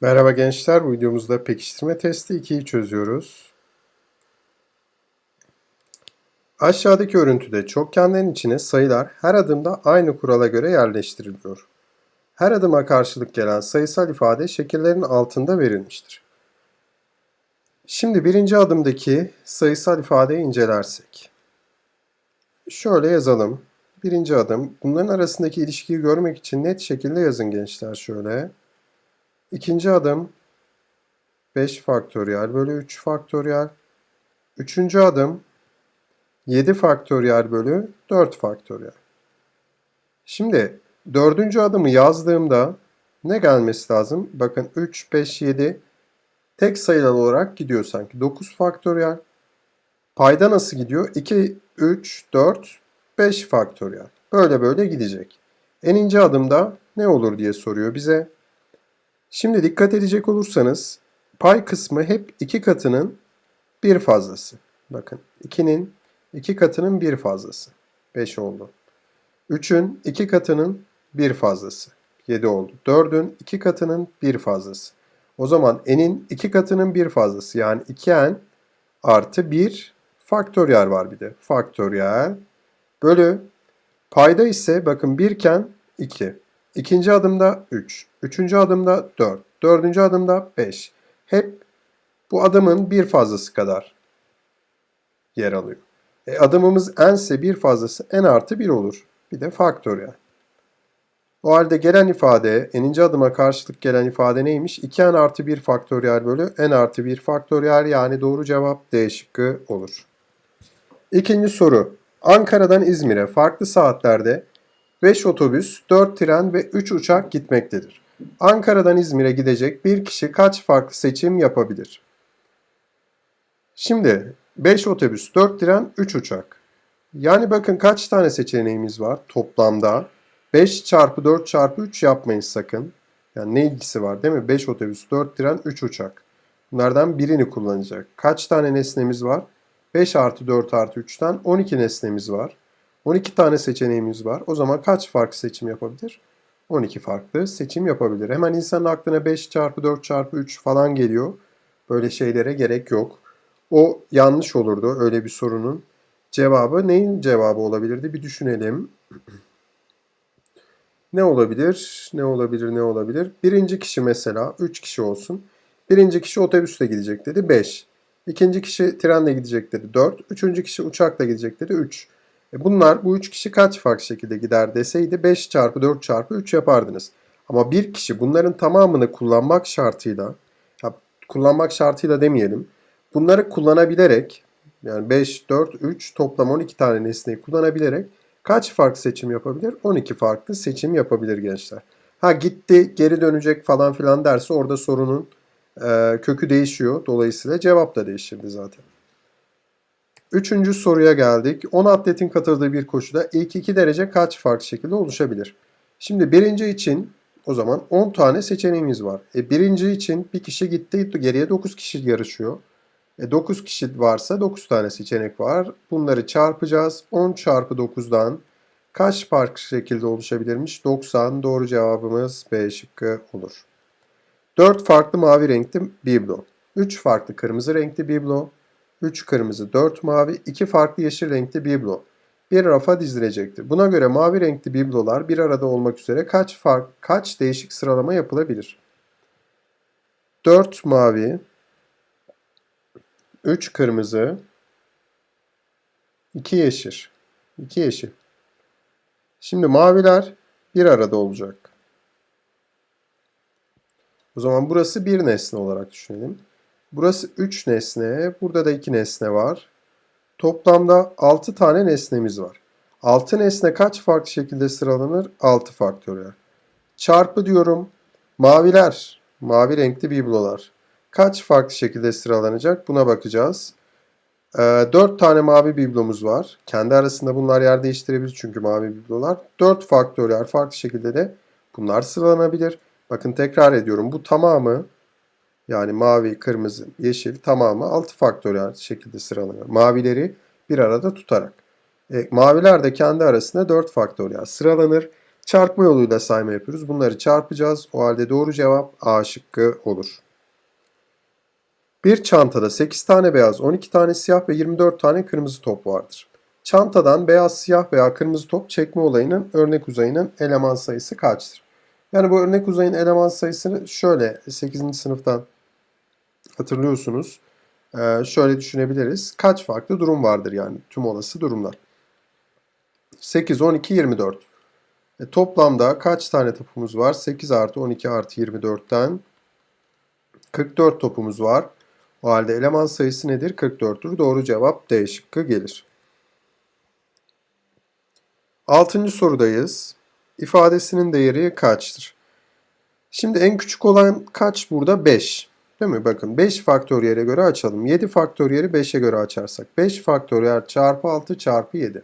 Merhaba gençler, bu videomuzda pekiştirme testi 2'yi çözüyoruz. Aşağıdaki örüntüde çokgenlerin içine sayılar her adımda aynı kurala göre yerleştiriliyor. Her adıma karşılık gelen sayısal ifade şekillerin altında verilmiştir. Şimdi birinci adımdaki sayısal ifadeyi incelersek. Şöyle yazalım. Birinci adım. Bunların arasındaki ilişkiyi görmek için net şekilde yazın gençler şöyle. İkinci adım 5 faktöriyel bölü 3 faktöriyel. Üçüncü adım 7 faktöriyel bölü 4 faktöriyel. Şimdi dördüncü adımı yazdığımda ne gelmesi lazım? Bakın 3, 5, 7 tek sayılar olarak gidiyor sanki. 9 faktöriyel. Payda nasıl gidiyor? 2, 3, 4, 5 faktöriyel. Böyle böyle gidecek. Eninci adımda ne olur diye soruyor bize. Şimdi dikkat edecek olursanız pay kısmı hep iki katının bir fazlası. Bakın 2'nin iki katının bir fazlası. 5 oldu. 3'ün iki katının bir fazlası. 7 oldu. 4'ün iki katının bir fazlası. O zaman n'in iki katının bir fazlası. Yani 2n artı 1 faktöriyel var bir de. Faktöriyel bölü payda ise bakın 1 iken 2. İkinci adımda 3. Üçüncü adımda 4. Dördüncü adımda 5. Hep bu adımın bir fazlası kadar yer alıyor. E, adımımız n ise bir fazlası n artı 1 olur. Bir de faktöriyel. O halde gelen ifade, n'inci adıma karşılık gelen ifade neymiş? 2n artı 1 faktöriyel bölü n artı 1 faktöriyel yani doğru cevap D şıkkı olur. İkinci soru. Ankara'dan İzmir'e farklı saatlerde 5 otobüs, 4 tren ve 3 uçak gitmektedir. Ankara'dan İzmir'e gidecek bir kişi kaç farklı seçim yapabilir? Şimdi 5 otobüs, 4 tren, 3 uçak. Yani bakın kaç tane seçeneğimiz var toplamda? 5 çarpı 4 çarpı 3 yapmayın sakın. Yani ne ilgisi var değil mi? 5 otobüs, 4 tren, 3 uçak. Bunlardan birini kullanacak. Kaç tane nesnemiz var? 5 artı 4 artı 3'ten 12 nesnemiz var. 12 tane seçeneğimiz var. O zaman kaç farklı seçim yapabilir? 12 farklı seçim yapabilir. Hemen insanın aklına 5 çarpı 4 çarpı 3 falan geliyor. Böyle şeylere gerek yok. O yanlış olurdu öyle bir sorunun. Cevabı neyin cevabı olabilirdi? Bir düşünelim. Ne olabilir? Ne olabilir? Ne olabilir? Birinci kişi mesela 3 kişi olsun. Birinci kişi otobüsle gidecek dedi 5. İkinci kişi trenle gidecek dedi 4. Üçüncü kişi uçakla gidecek dedi 3. E bunlar bu 3 kişi kaç farklı şekilde gider deseydi 5 çarpı 4 çarpı 3 yapardınız. Ama bir kişi bunların tamamını kullanmak şartıyla ya kullanmak şartıyla demeyelim. Bunları kullanabilerek yani 5, 4, 3 toplam 12 tane nesneyi kullanabilerek kaç farklı seçim yapabilir? 12 farklı seçim yapabilir gençler. Ha gitti geri dönecek falan filan derse orada sorunun e, kökü değişiyor. Dolayısıyla cevap da değişirdi zaten. Üçüncü soruya geldik. 10 atletin katıldığı bir koşuda ilk 2 derece kaç farklı şekilde oluşabilir? Şimdi birinci için o zaman 10 tane seçeneğimiz var. E, birinci için bir kişi gitti geriye 9 kişi yarışıyor. E, 9 kişi varsa 9 tane seçenek var. Bunları çarpacağız. 10 çarpı 9'dan kaç farklı şekilde oluşabilirmiş? 90 doğru cevabımız B şıkkı olur. 4 farklı mavi renkli biblo. 3 farklı kırmızı renkli biblo. 3 kırmızı, 4 mavi, 2 farklı yeşil renkli biblo bir rafa dizilecektir. Buna göre mavi renkli biblolar bir arada olmak üzere kaç fark, kaç değişik sıralama yapılabilir? 4 mavi, 3 kırmızı, 2 yeşil. 2 yeşil. Şimdi maviler bir arada olacak. O zaman burası bir nesne olarak düşünelim. Burası 3 nesne, burada da 2 nesne var. Toplamda 6 tane nesnemiz var. 6 nesne kaç farklı şekilde sıralanır? 6 faktöriyel. Çarpı diyorum. Maviler, mavi renkli biblolar. Kaç farklı şekilde sıralanacak? Buna bakacağız. Ee, 4 tane mavi biblomuz var. Kendi arasında bunlar yer değiştirebilir çünkü mavi biblolar. 4 faktöriyel farklı şekilde de bunlar sıralanabilir. Bakın tekrar ediyorum. Bu tamamı yani mavi, kırmızı, yeşil tamamı 6 faktöriyel şekilde sıralanıyor. Mavileri bir arada tutarak. E, maviler de kendi arasında 4 faktöriyel sıralanır. Çarpma yoluyla sayma yapıyoruz. Bunları çarpacağız. O halde doğru cevap A şıkkı olur. Bir çantada 8 tane beyaz, 12 tane siyah ve 24 tane kırmızı top vardır. Çantadan beyaz, siyah veya kırmızı top çekme olayının örnek uzayının eleman sayısı kaçtır? Yani bu örnek uzayın eleman sayısını şöyle 8. sınıftan hatırlıyorsunuz. Ee, şöyle düşünebiliriz. Kaç farklı durum vardır yani tüm olası durumlar. 8, 12, 24. E, toplamda kaç tane topumuz var? 8 artı 12 artı 24'ten 44 topumuz var. O halde eleman sayısı nedir? 44'tür. Doğru cevap D şıkkı gelir. Altıncı sorudayız. İfadesinin değeri kaçtır? Şimdi en küçük olan kaç burada? 5. Değil mi? Bakın 5 faktöriyele göre açalım. 7 faktöriyeli 5'e göre açarsak. 5 faktöriyel çarpı 6 çarpı 7.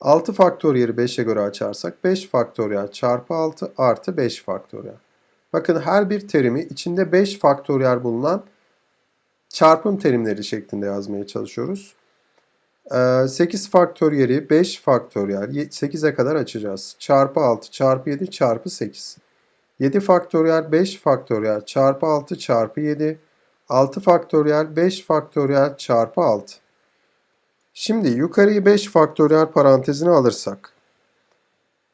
6 faktöriyeli 5'e göre açarsak 5 faktöriyel çarpı 6 artı 5 faktöriyel. Bakın her bir terimi içinde 5 faktöriyel bulunan çarpım terimleri şeklinde yazmaya çalışıyoruz. 8 faktöriyeli 5 faktöriyel 8'e kadar açacağız. Çarpı 6 çarpı 7 çarpı 8. 7 faktöriyel 5 faktöriyel çarpı 6 çarpı 7. 6 faktöriyel 5 faktöriyel çarpı 6. Şimdi yukarıyı 5 faktöriyel parantezine alırsak.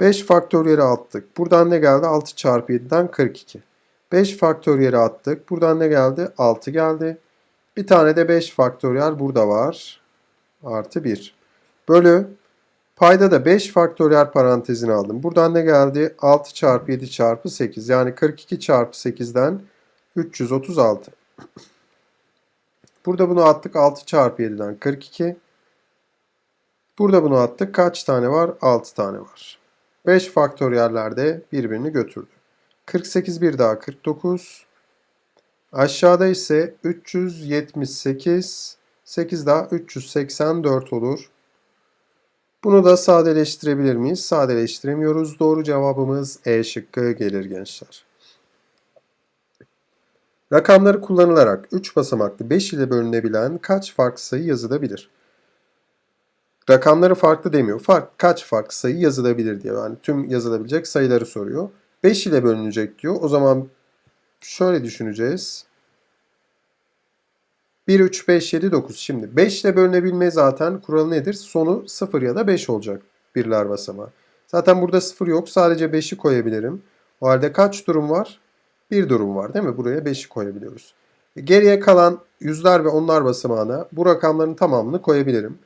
5 faktöriyeli attık. Buradan ne geldi? 6 çarpı 7'den 42. 5 faktöriyeli attık. Buradan ne geldi? 6 geldi. Bir tane de 5 faktöriyel burada var. Artı 1. Bölü. Payda da 5 faktöriyel parantezini aldım. Buradan ne geldi? 6 çarpı 7 çarpı 8. Yani 42 çarpı 8'den 336. Burada bunu attık. 6 çarpı 7'den 42. Burada bunu attık. Kaç tane var? 6 tane var. 5 faktöriyellerde birbirini götürdü. 48 bir daha 49. Aşağıda ise 378, 8 daha 384 olur. Bunu da sadeleştirebilir miyiz? Sadeleştiremiyoruz. Doğru cevabımız E şıkkı gelir gençler. Rakamları kullanılarak 3 basamaklı 5 ile bölünebilen kaç farklı sayı yazılabilir? Rakamları farklı demiyor. Fark, kaç farklı sayı yazılabilir diyor. Yani tüm yazılabilecek sayıları soruyor. 5 ile bölünecek diyor. O zaman şöyle düşüneceğiz. 1, 3, 5, 7, 9. Şimdi 5 ile bölünebilme zaten kuralı nedir? Sonu 0 ya da 5 olacak birler basamağı. Zaten burada 0 yok. Sadece 5'i koyabilirim. O halde kaç durum var? Bir durum var değil mi? Buraya 5'i koyabiliyoruz. Geriye kalan yüzler ve onlar basamağına bu rakamların tamamını koyabilirim.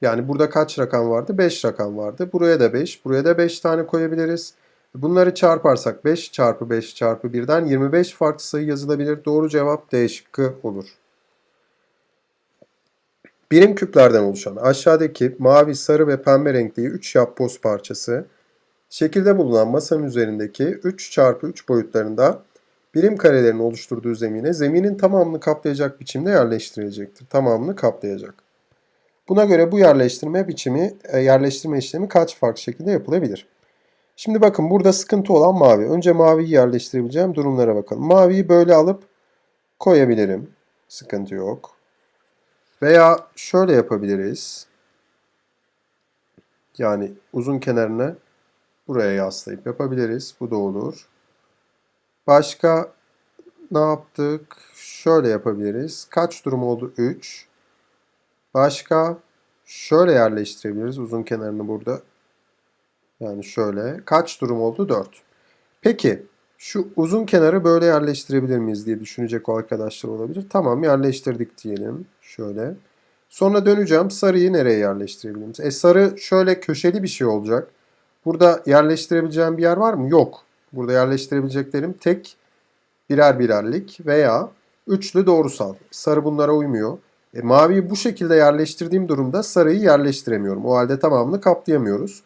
Yani burada kaç rakam vardı? 5 rakam vardı. Buraya da 5, buraya da 5 tane koyabiliriz. Bunları çarparsak 5 çarpı 5 çarpı 1'den 25 farklı sayı yazılabilir. Doğru cevap D şıkkı olur. Birim küplerden oluşan aşağıdaki mavi, sarı ve pembe renkli 3 yapboz parçası şekilde bulunan masanın üzerindeki 3 çarpı 3 boyutlarında birim karelerin oluşturduğu zemine zeminin tamamını kaplayacak biçimde yerleştirilecektir. Tamamını kaplayacak. Buna göre bu yerleştirme biçimi, e, yerleştirme işlemi kaç farklı şekilde yapılabilir? Şimdi bakın burada sıkıntı olan mavi. Önce maviyi yerleştirebileceğim durumlara bakalım. Maviyi böyle alıp koyabilirim. Sıkıntı yok. Veya şöyle yapabiliriz. Yani uzun kenarını buraya yaslayıp yapabiliriz. Bu da olur. Başka ne yaptık? Şöyle yapabiliriz. Kaç durum oldu? 3. Başka şöyle yerleştirebiliriz. Uzun kenarını burada. Yani şöyle. Kaç durum oldu? 4. Peki şu uzun kenarı böyle yerleştirebilir miyiz diye düşünecek o arkadaşlar olabilir. Tamam yerleştirdik diyelim. Şöyle. Sonra döneceğim. Sarıyı nereye yerleştirebilirim? E sarı şöyle köşeli bir şey olacak. Burada yerleştirebileceğim bir yer var mı? Yok. Burada yerleştirebileceklerim tek birer birerlik veya üçlü doğrusal. Sarı bunlara uymuyor. E, maviyi bu şekilde yerleştirdiğim durumda sarıyı yerleştiremiyorum. O halde tamamını kaplayamıyoruz.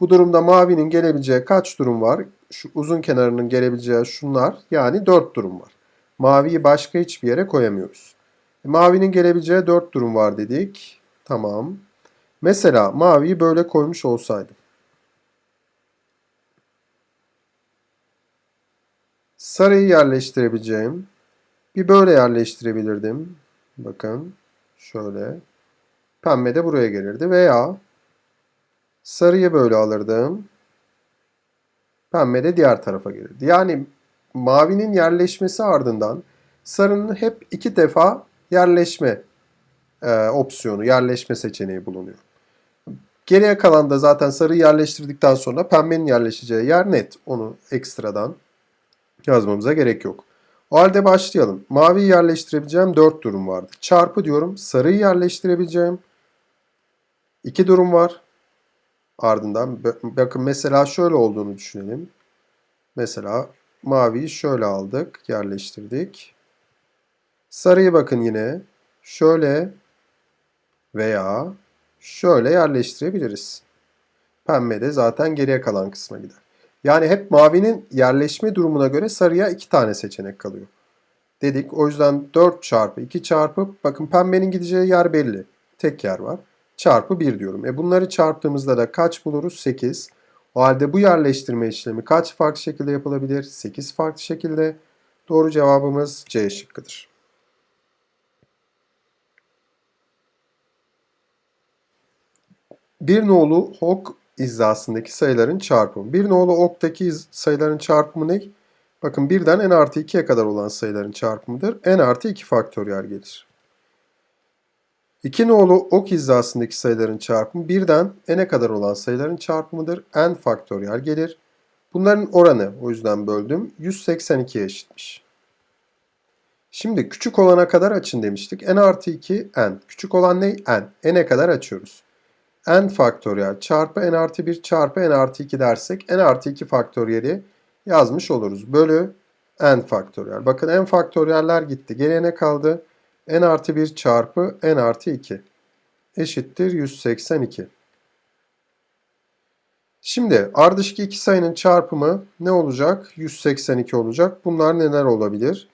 Bu durumda mavinin gelebileceği kaç durum var? Şu uzun kenarının gelebileceği şunlar yani 4 durum var. Maviyi başka hiçbir yere koyamıyoruz. E, mavinin gelebileceği 4 durum var dedik. Tamam. Mesela maviyi böyle koymuş olsaydım. Sarıyı yerleştirebileceğim. Bir böyle yerleştirebilirdim. Bakın şöyle. Pembe de buraya gelirdi veya sarıyı böyle alırdım. Pembe de diğer tarafa gelirdi. Yani mavinin yerleşmesi ardından sarının hep iki defa yerleşme e, opsiyonu, yerleşme seçeneği bulunuyor. Geriye kalan da zaten sarıyı yerleştirdikten sonra pembenin yerleşeceği yer net. Onu ekstradan yazmamıza gerek yok. O halde başlayalım. Maviyi yerleştirebileceğim 4 durum vardı. Çarpı diyorum. Sarıyı yerleştirebileceğim 2 durum var. Ardından bakın mesela şöyle olduğunu düşünelim. Mesela maviyi şöyle aldık, yerleştirdik. Sarıyı bakın yine şöyle veya şöyle yerleştirebiliriz. Pembe de zaten geriye kalan kısma gider. Yani hep mavinin yerleşme durumuna göre sarıya iki tane seçenek kalıyor. Dedik o yüzden 4 çarpı 2 çarpı bakın pembenin gideceği yer belli. Tek yer var. Çarpı 1 diyorum. E bunları çarptığımızda da kaç buluruz? 8. O halde bu yerleştirme işlemi kaç farklı şekilde yapılabilir? 8 farklı şekilde. Doğru cevabımız C şıkkıdır. Bir nolu ok hizasındaki sayıların çarpımı. Bir nolu oktaki sayıların çarpımı ne? Bakın birden n artı 2'ye kadar olan sayıların çarpımıdır. n artı 2 faktöriyel gelir. 2 nolu ok hizasındaki sayıların çarpımı birden n'e kadar olan sayıların çarpımıdır. n faktöriyel gelir. Bunların oranı o yüzden böldüm. 182'ye eşitmiş. Şimdi küçük olana kadar açın demiştik. n artı 2 n. Küçük olan ne? n. n'e kadar açıyoruz n faktöriyel çarpı n artı 1 çarpı n artı 2 dersek n artı 2 faktöriyeli yazmış oluruz. Bölü n faktöriyel. Bakın n faktöriyeller gitti. Geriye ne kaldı? N artı 1 çarpı n artı 2 eşittir 182. Şimdi ardışık iki sayının çarpımı ne olacak? 182 olacak. Bunlar neler olabilir?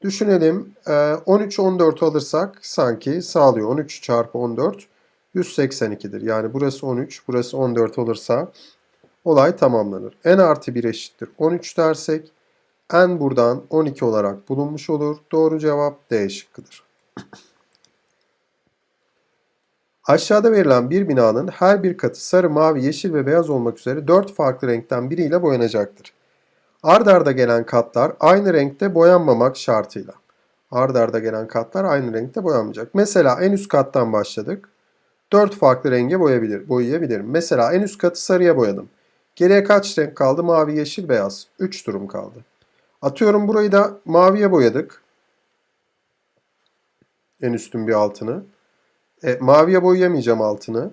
Düşünelim 13 14 alırsak sanki sağlıyor. 13 çarpı 14 182'dir. Yani burası 13, burası 14 olursa olay tamamlanır. n artı 1 eşittir 13 dersek n buradan 12 olarak bulunmuş olur. Doğru cevap D şıkkıdır. Aşağıda verilen bir binanın her bir katı sarı, mavi, yeşil ve beyaz olmak üzere 4 farklı renkten biriyle boyanacaktır. Ard arda gelen katlar aynı renkte boyanmamak şartıyla. Ard arda gelen katlar aynı renkte boyanmayacak. Mesela en üst kattan başladık. 4 farklı renge boyayabilir, boyayabilirim. Mesela en üst katı sarıya boyadım. Geriye kaç renk kaldı? Mavi, yeşil, beyaz. 3 durum kaldı. Atıyorum burayı da maviye boyadık. En üstün bir altını. E, maviye boyayamayacağım altını.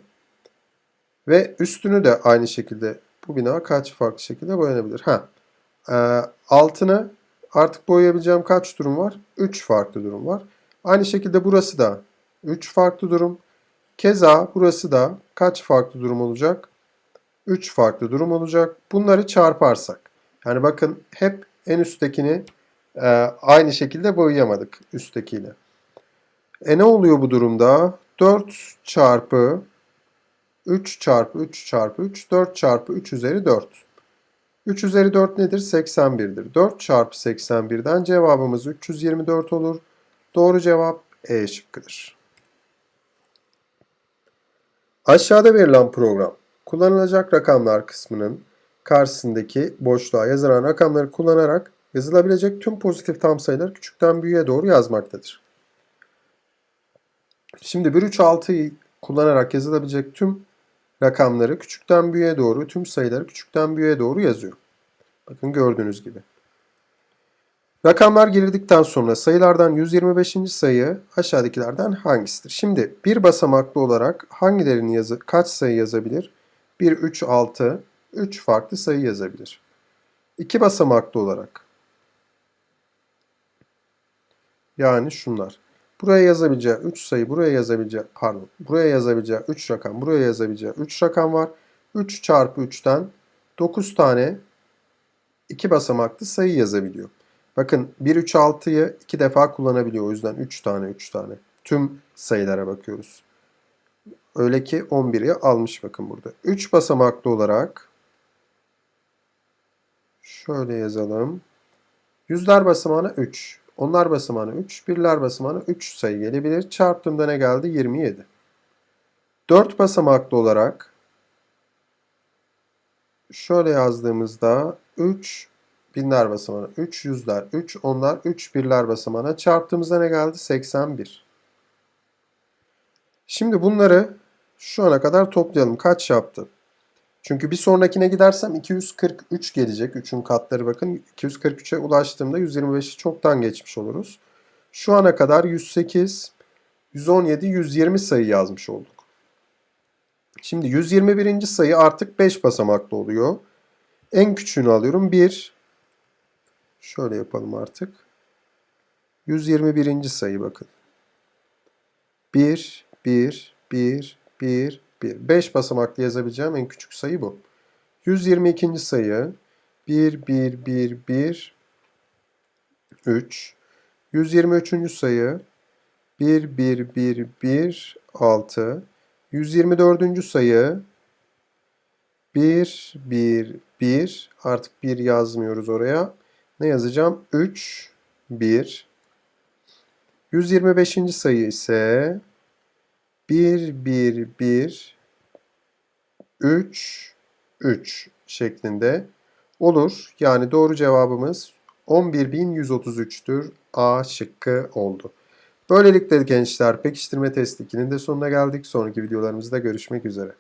Ve üstünü de aynı şekilde bu bina kaç farklı şekilde boyanabilir? Ha. E, altını artık boyayabileceğim kaç durum var? 3 farklı durum var. Aynı şekilde burası da 3 farklı durum. Keza burası da kaç farklı durum olacak? 3 farklı durum olacak. Bunları çarparsak. Yani bakın hep en üsttekini e, aynı şekilde boyayamadık üsttekiyle. E ne oluyor bu durumda? 4 çarpı 3 çarpı 3 çarpı 3, 4 çarpı 3 üzeri 4. 3 üzeri 4 nedir? 81'dir. 4 çarpı 81'den cevabımız 324 olur. Doğru cevap E şıkkıdır. Aşağıda verilen program kullanılacak rakamlar kısmının karşısındaki boşluğa yazılan rakamları kullanarak yazılabilecek tüm pozitif tam sayıları küçükten büyüğe doğru yazmaktadır. Şimdi 1 3 6'yı kullanarak yazılabilecek tüm rakamları küçükten büyüğe doğru, tüm sayıları küçükten büyüğe doğru yazıyor. Bakın gördüğünüz gibi. Rakamlar girdikten sonra sayılardan 125. sayı aşağıdakilerden hangisidir? Şimdi bir basamaklı olarak hangilerini yazı kaç sayı yazabilir? 1, 3, 6, 3 farklı sayı yazabilir. İki basamaklı olarak yani şunlar. Buraya yazabileceği 3 sayı, buraya yazabileceği pardon, buraya yazabileceği 3 rakam, buraya yazabileceği 3 rakam var. 3 çarpı 3'ten 9 tane iki basamaklı sayı yazabiliyor. Bakın 1, 3, 6'yı iki defa kullanabiliyor. O yüzden 3 tane 3 tane. Tüm sayılara bakıyoruz. Öyle ki 11'i almış bakın burada. 3 basamaklı olarak şöyle yazalım. Yüzler basamağına 3. Onlar basamağına 3. Birler basamağına 3 sayı gelebilir. Çarptığımda ne geldi? 27. 4 basamaklı olarak şöyle yazdığımızda 3 binler basamağına, 3 yüzler, 3 onlar, 3 birler basamağına çarptığımızda ne geldi? 81. Şimdi bunları şu ana kadar toplayalım. Kaç yaptı? Çünkü bir sonrakine gidersem 243 gelecek. 3'ün katları bakın. 243'e ulaştığımda 125'i çoktan geçmiş oluruz. Şu ana kadar 108, 117, 120 sayı yazmış olduk. Şimdi 121. sayı artık 5 basamaklı oluyor. En küçüğünü alıyorum. 1. Şöyle yapalım artık. 121. sayı bakın. 1, 1, 1, 1, 1. 5 basamaklı yazabileceğim en küçük sayı bu. 122. sayı 1, 1, 1, 1, 3. 123. sayı 1, 1, 1, 1, 6. 124. sayı 1, 1, 1. Artık 1 yazmıyoruz oraya. Ne yazacağım? 3, 1. 125. sayı ise 1, 1, 1, 3, 3 şeklinde olur. Yani doğru cevabımız 11.133'tür. A şıkkı oldu. Böylelikle gençler pekiştirme testi 2'nin de sonuna geldik. Sonraki videolarımızda görüşmek üzere.